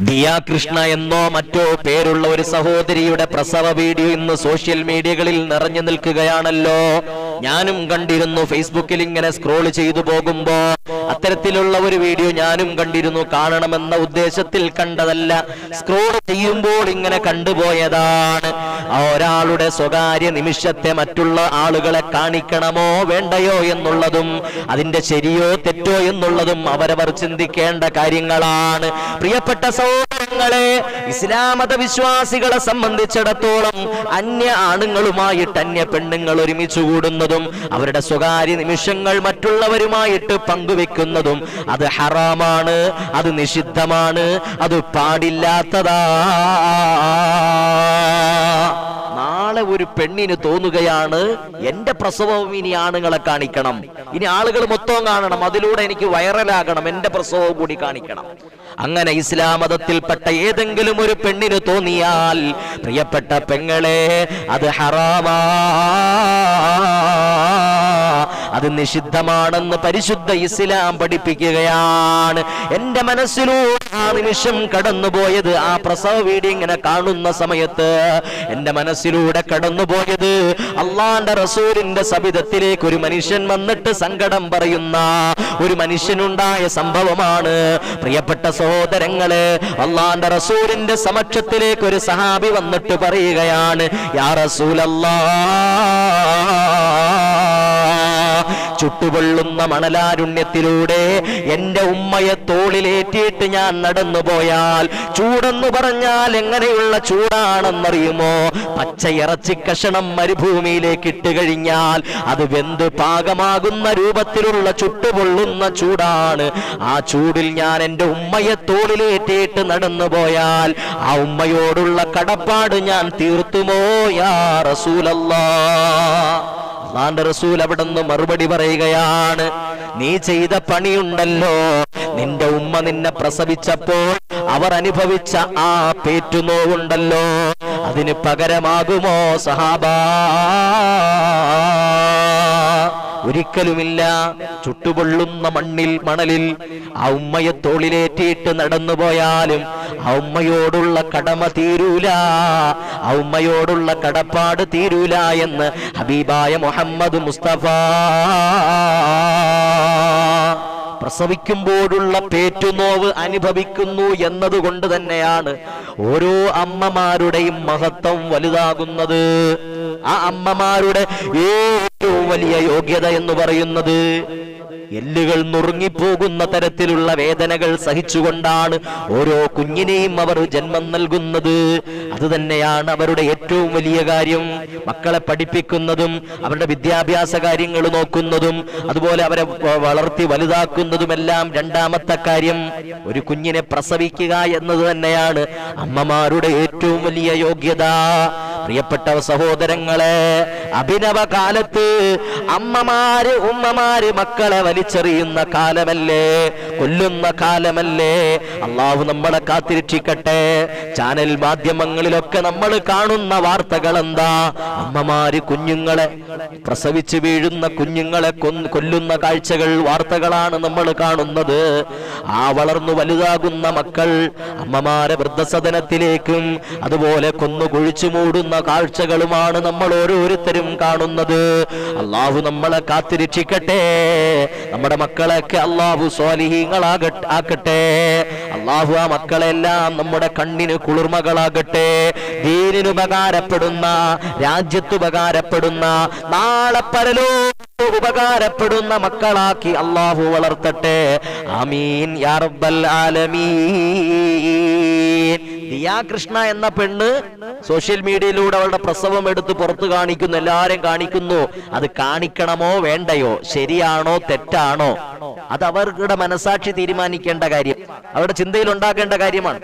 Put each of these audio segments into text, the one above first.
ദിയ കൃഷ്ണ എന്നോ മറ്റോ പേരുള്ള ഒരു സഹോദരിയുടെ പ്രസവ വീഡിയോ ഇന്ന് സോഷ്യൽ മീഡിയകളിൽ നിറഞ്ഞു നിൽക്കുകയാണല്ലോ. ഞാനും കണ്ടിരുന്നു ഫേസ്ബുക്കിൽ ഇങ്ങനെ സ്ക്രോൾ ചെയ്തു പോകുമ്പോ അത്തരത്തിലുള്ള ഒരു വീഡിയോ ഞാനും കണ്ടിരുന്നു കാണണമെന്ന ഉദ്ദേശത്തിൽ കണ്ടതല്ല. സ്ക്രോൾ ചെയ്യുമ്പോൾ ഇങ്ങനെ കണ്ടുപോയതാണ്. ഒരാളുടെ സ്വകാര്യ നിമിഷത്തെ മറ്റുള്ള ആളുകളെ കാണിക്കണമോ വേണ്ടയോ എന്നുള്ളതും അതിന്റെ ശരിയോ തെറ്റോ എന്നുള്ളതും അവരവർ ചിന്തിക്കേണ്ട കാര്യങ്ങളാണ്. പ്രിയപ്പെട്ട സഹോദരങ്ങളെ ഇസ്ലാമത വിശ്വാസികളെ സംബന്ധിച്ചിടത്തോളം അന്യ ആണുങ്ങളുമായിട്ട് അന്യ പെണ്ണുങ്ങൾ ഒരുമിച്ച് കൂടുന്നതും അവരുടെ സ്വകാര്യ നിമിഷങ്ങൾ മറ്റുള്ളവരുമായിട്ട് പങ്കുവെക്കുന്നതും അത് ഹറാമാണ് അത് നിഷിദ്ധമാണ് അത് പാടില്ലാത്തതാ. നാളെ ഒരു പെണ്ണിന് തോന്നുകയാണ്. എന്റെ പ്രസവവും ഇനി ആണുങ്ങളെ കാണിക്കണം. ഇനി ആളുകൾ മൊത്തം കാണണം. അതിലൂടെ എനിക്ക് വൈറലാകണം. എന്റെ പ്രസവവും കൂടി കാണിക്കണം. അങ്ങനെ ഇസ്ലാം മതത്തിൽപ്പെട്ട ഏതെങ്കിലും ഒരു പെണ്ണിന് തോന്നിയാൽ പ്രിയപ്പെട്ട പെങ്ങളെ അത് ഹറാമാ. അത് നിഷിദ്ധമാണെന്ന് പരിശുദ്ധ ഇസ്ലാം പഠിപ്പിക്കുകയാണ്. എന്റെ മനസ്സിലൂടെ ആ നിമിഷം കടന്നുപോയത് ആ പ്രസവ വീഡിയോ ഇങ്ങനെ കാണുന്ന സമയത്ത് എന്റെ മനസ്സിലൂടെ കടന്നുപോയത്. അള്ളാന്റെ റസൂലിന്റെ സബിതത്തിലേക്ക് ഒരു മനുഷ്യൻ വന്നിട്ട് സങ്കടം പറയുന്ന ഒരു മനുഷ്യനുണ്ടായ സംഭവമാണ്. പ്രിയപ്പെട്ട സഹോദരങ്ങൾ അള്ളാന്റെ റസൂലിന്റെ സമക്ഷത്തിലേക്ക് ഒരു സഹാബി വന്നിട്ട് പറയുകയാണ് യാ റസൂലല്ലാ ചുട്ടുപൊള്ളുന്ന മണലാരുണ്യത്തിലൂടെ എന്റെ ഉമ്മയെ തോളിലേറ്റിയിട്ട് ഞാൻ നടന്നു പോയാൽ ചൂടെന്ന് പറഞ്ഞാൽ എങ്ങനെയുള്ള ചൂടാണെന്നറിയുമോ? പച്ച ഇറച്ചി കഷണം മരുഭൂമിയിലേക്ക് ഇട്ട് കഴിഞ്ഞാൽ അത് വെന്ത് പാകമാകുന്ന രൂപത്തിലുള്ള ചുട്ടുപൊള്ളുന്ന ചൂടാണ്. ആ ചൂടിൽ ഞാൻ എന്റെ ഉമ്മയെ തോളിലേറ്റിയിട്ട് നടന്നു പോയാൽ ആ ഉമ്മയോടുള്ള കടപ്പാട് ഞാൻ തീർത്തുമോ യാ റസൂലല്ലാ? അള്ളാന്റെ റസൂൽ അവിടുന്ന് മറുപടി പറയുകയാണ് നീ ചെയ്ത പണിയുണ്ടല്ലോ. നിന്റെ ഉമ്മ നിന്നെ പ്രസവിച്ചപ്പോൾ അവർ അനുഭവിച്ച ആ പേറ്റുനോവുണ്ടല്ലോ. അതിന് പകരമാകുമോ സഹാബാ? ഒരിക്കലുമില്ല. ചുട്ടുപൊള്ളുന്ന മണ്ണിൽ മണലിൽ ആ ഉമ്മയെ തോളിലേറ്റിയിട്ട് നടന്നു പോയാലും ആ ഉമ്മയോടുള്ള കടമ തീരൂല. ആ ഉമ്മയോടുള്ള കടപ്പാട് തീരൂല എന്ന് ഹബീബായ മുഹമ്മദ് മുസ്തഫ. പ്രസവിക്കുമ്പോഴുള്ള പേറ്റുനോവ് അനുഭവിക്കുന്നു എന്നതുകൊണ്ട് തന്നെയാണ് ഓരോ അമ്മമാരുടെയും മഹത്വം വലുതാകുന്നത്. ആ അമ്മമാരുടെ ഏറ്റവും വലിയ യോഗ്യത എന്ന് പറയുന്നത് എല്ലുകൾ നുറുങ്ങിപ്പോകുന്ന തരത്തിലുള്ള വേദനകൾ സഹിച്ചുകൊണ്ടാണ് ഓരോ കുഞ്ഞിനെയും അവർ ജന്മം നൽകുന്നത്. അത് തന്നെയാണ് അവരുടെ ഏറ്റവും വലിയ കാര്യം. മക്കളെ പഠിപ്പിക്കുന്നതും അവരുടെ വിദ്യാഭ്യാസ കാര്യങ്ങൾ നോക്കുന്നതും അതുപോലെ അവരെ വളർത്തി വലുതാക്കുന്നതുമെല്ലാം രണ്ടാമത്തെ കാര്യം ഒരു കുഞ്ഞിനെ പ്രസവിക്കുക എന്നത് തന്നെയാണ് അമ്മമാരുടെ ഏറ്റവും വലിയ യോഗ്യത. പ്രിയപ്പെട്ട സഹോദരങ്ങളെ അഭിനവ കാലത്ത് അമ്മമാര് ഉമ്മമാര് മക്കളെ വലിച്ചെറിയുന്ന കാലമല്ലേ? കൊല്ലുന്ന കാലമല്ലേ? അള്ളാഹു നമ്മളെ കാത്തിരക്ഷിക്കട്ടെ. ചാനൽ മാധ്യമങ്ങളിലൊക്കെ നമ്മൾ കാണുന്ന വാർത്തകൾ എന്താ അമ്മമാര് കുഞ്ഞുങ്ങളെ പ്രസവിച്ച് വീഴുന്ന കുഞ്ഞുങ്ങളെ കൊല്ലുന്ന കാഴ്ചകൾ വാർത്തകളാണ് നമ്മൾ കാണുന്നത്. ആ വളർന്നു വലുതാകുന്ന മക്കൾ അമ്മമാരെ വൃദ്ധസദനത്തിലേക്കും അതുപോലെ കൊന്നു കുഴിച്ചു മൂടുന്ന കാഴ്ചകളുമാണ് നമ്മൾ ഓരോരുത്തരും കാണുന്നത്. അള്ളാഹു നമ്മളെ കാത്തിരക്ഷിക്കട്ടെ. നമ്മുടെ മക്കളെയൊക്കെ അള്ളാഹു സ്വാലിഹീങ്ങളാകട്ടെ ആക്കട്ടെ. അള്ളാഹു ആ മക്കളെല്ലാം നമ്മുടെ കണ്ണിന് കുളിർമകളാകട്ടെ. ദീനിന് ഉപകാരപ്പെടുന്ന രാജ്യത്ത് ഉപകാരപ്പെടുന്ന നാളെ പരലോ ഉപകാരപ്പെടുന്ന മക്കളാക്കി അള്ളാഹു വളർത്തട്ടെ. അമീൻ യാ റബ്ബൽ ആലമീൻ. ദിയാ കൃഷ്ണ എന്ന പെണ്ണ് സോഷ്യൽ മീഡിയയിലൂടെ അവളുടെ പ്രസവം എടുത്ത് പുറത്തു കാണിക്കുന്നു എല്ലാരും കാണിക്കുന്നു. അത് കാണിക്കണമോ വേണ്ടയോ? ശരിയാണോ തെറ്റാണോ? അത് അവരുടെ മനസാക്ഷി തീരുമാനിക്കേണ്ട കാര്യം. അവരുടെ ചിന്തയിൽ ഉണ്ടാക്കേണ്ട കാര്യമാണ്.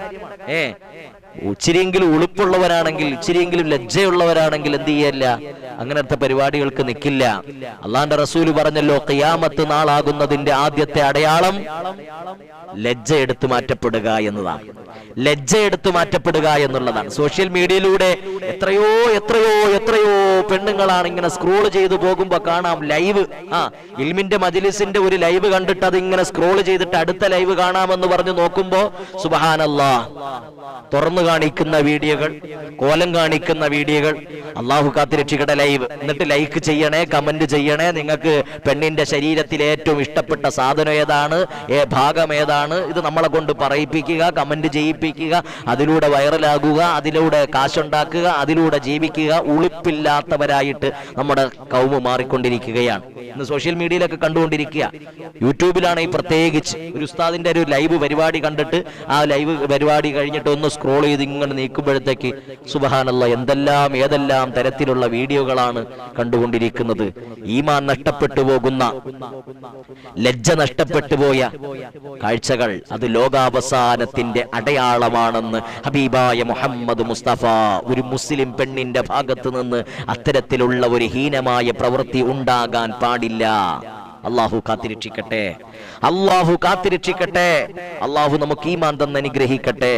ഏ? ഇച്ചിരിയെങ്കിലും ഉളുപ്പുള്ളവരാണെങ്കിൽ ഇച്ചിരിയെങ്കിലും ലജ്ജയുള്ളവരാണെങ്കിൽ എന്ത് ചെയ്യല്ല? അങ്ങനത്തെ പരിപാടികൾക്ക് നിൽക്കില്ല അള്ളാന്റെ റസൂൽ പറഞ്ഞല്ലോ കയ്യാമത്ത് നാളാകുന്നതിന്റെ ആദ്യത്തെ അടയാളം ലജ്ജ എടുത്തു മാറ്റപ്പെടുക എന്നതാണ്. ലജ്ജ എടുത്തു മാറ്റപ്പെടുക എന്നുള്ളതാണ്. സോഷ്യൽ മീഡിയയിലൂടെ എത്രയോ എത്രയോ എത്രയോ പെണ്ണുങ്ങളാണ് ഇങ്ങനെ സ്ക്രോൾ ചെയ്തു പോകുമ്പോ കാണാം ലൈവ്. ആ ഇൽമിന്റെ മജിലിസിന്റെ ഒരു ലൈവ് കണ്ടിട്ട് അത് ഇങ്ങനെ സ്ക്രോൾ ചെയ്തിട്ട് അടുത്ത ലൈവ് കാണാമെന്ന് പറഞ്ഞു നോക്കുമ്പോ സുബഹാനല്ലാ തുറന്നു കാണിക്കുന്ന വീഡിയോകൾ കോലം കാണിക്കുന്ന വീഡിയോകൾ അള്ളാഹു കാത്തിരക്ഷിക്കട്ടെ എന്നിട്ട് ലൈക്ക് ചെയ്യണേ കമന്റ് ചെയ്യണേ. നിങ്ങൾക്ക് പെണ്ണിന്റെ ശരീരത്തിൽ ഏറ്റവും ഇഷ്ടപ്പെട്ട സാധനം ഏതാണ്? ഏ ഭാഗം ഏതാണ്? ഇത് നമ്മളെ കൊണ്ട് പറയിപ്പിക്കുക കമന്റ് ചെയ്യിപ്പിക്കുക അതിലൂടെ വൈറലാകുക അതിലൂടെ കാശുണ്ടാക്കുക അതിലൂടെ ജീവിക്കുക ഉളിപ്പില്ലാത്തവരായിട്ട് നമ്മുടെ കൗമ് മാറിക്കൊണ്ടിരിക്കുകയാണ്. ഇന്ന് സോഷ്യൽ മീഡിയയിലൊക്കെ കണ്ടുകൊണ്ടിരിക്കുക യൂട്യൂബിലാണ് ഈ പ്രത്യേകിച്ച് ഒരു ഉസ്താദിന്റെ ഒരു ലൈവ് പരിപാടി കണ്ടിട്ട് ആ ലൈവ് പരിപാടി കഴിഞ്ഞിട്ട് ഒന്ന് സ്ക്രോൾ ചെയ്ത് ഇങ്ങനെ നീക്കുമ്പോഴത്തേക്ക് സുബഹാനല്ല എന്തെല്ലാം ഏതെല്ലാം തരത്തിലുള്ള വീഡിയോകളാണ് കണ്ടുകൊണ്ടിരിക്കുന്നത്. ഈമാൻ നഷ്ടപ്പെട്ടു പോകുന്ന ലജ്ജ നഷ്ടപ്പെട്ടു പോയ കാഴ്ചകൾ അത് ലോകാവസാനത്തിന്റെ അടയാളമാണെന്ന് ഹബീബായ മുഹമ്മദ് മുസ്തഫ ഒരു മുസ്ലിം പെണ്ണിന്റെ ഭാഗത്ത് നിന്ന് അത്തരത്തിലുള്ള ഒരു ഹീനമായ പ്രവൃത്തി ഉണ്ടാകാൻ പാടില്ല. അള്ളാഹു കാത്തിരക്ഷിക്കട്ടെ. അള്ളാഹു കാത്തിരക്ഷിക്കട്ടെ. അള്ളാഹു നമുക്ക് ഈമാൻ തന്ന് അനുഗ്രഹിക്കട്ടെ.